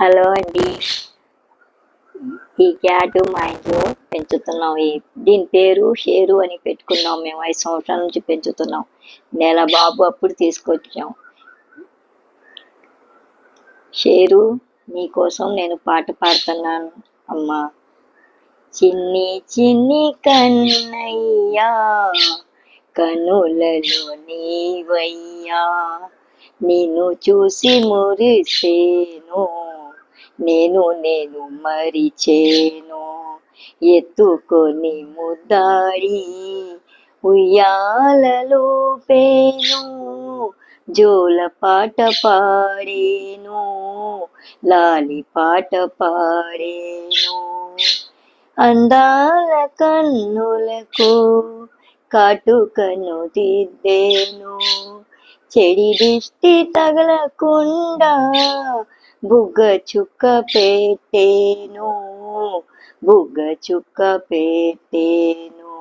Hello అండి ఈ cat మా ఇంట్లో పెంచుతున్నాం ఈ దీని పేరు షేరు అని పెట్టుకున్నాం మేము. ఐదు సంవత్సరాల నుంచి పెంచుతున్నాం. నెల బాబు అప్పుడు తీసుకొచ్చాం. షేరు నీకోసం నేను పాట పాడుతున్నాను అమ్మా. చిన్ని చిన్ని కన్నయ్యా కనులలో నీవయ్యా. నిన్ను చూసి మురిసే నేను నేను మరిచేను. ఎత్తుకొని ముద్దాడి ఉయ్యాలలో పేను. జోల పాట పాడేను లాలి పాట పాడేను. అందాల కన్నులకు కాటుకను దిద్దేను. చెడి దిష్టి తగలకుండా బుగ్గ చుక్క పెట్టేను బుగ్గ చుక్క పెట్టేను.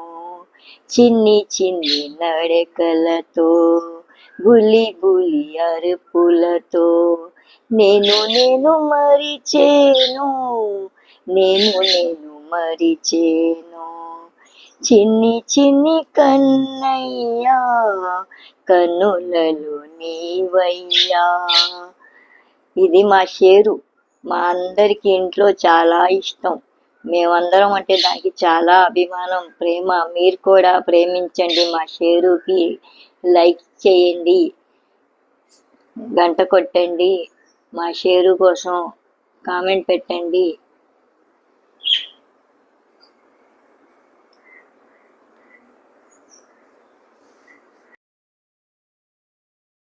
చిన్ని చిన్ని నడకలతో బులి బులి అరుపులతో నేను నేను మరిచేను నేను నేను మరిచేను. చిన్ని చిన్ని కన్నయ్యా కన్నులలో నీవయ్యా ఇది మా షేరు. మా అందరికి ఇంట్లో చాలా ఇష్టం. మేమందరం అంటే దానికి చాలా అభిమానం ప్రేమ. మీరు కూడా ప్రేమించండి మా షేరుకి. లైక్ చేయండి. గంట కొట్టండి. మా షేరు కోసం కామెంట్ పెట్టండి.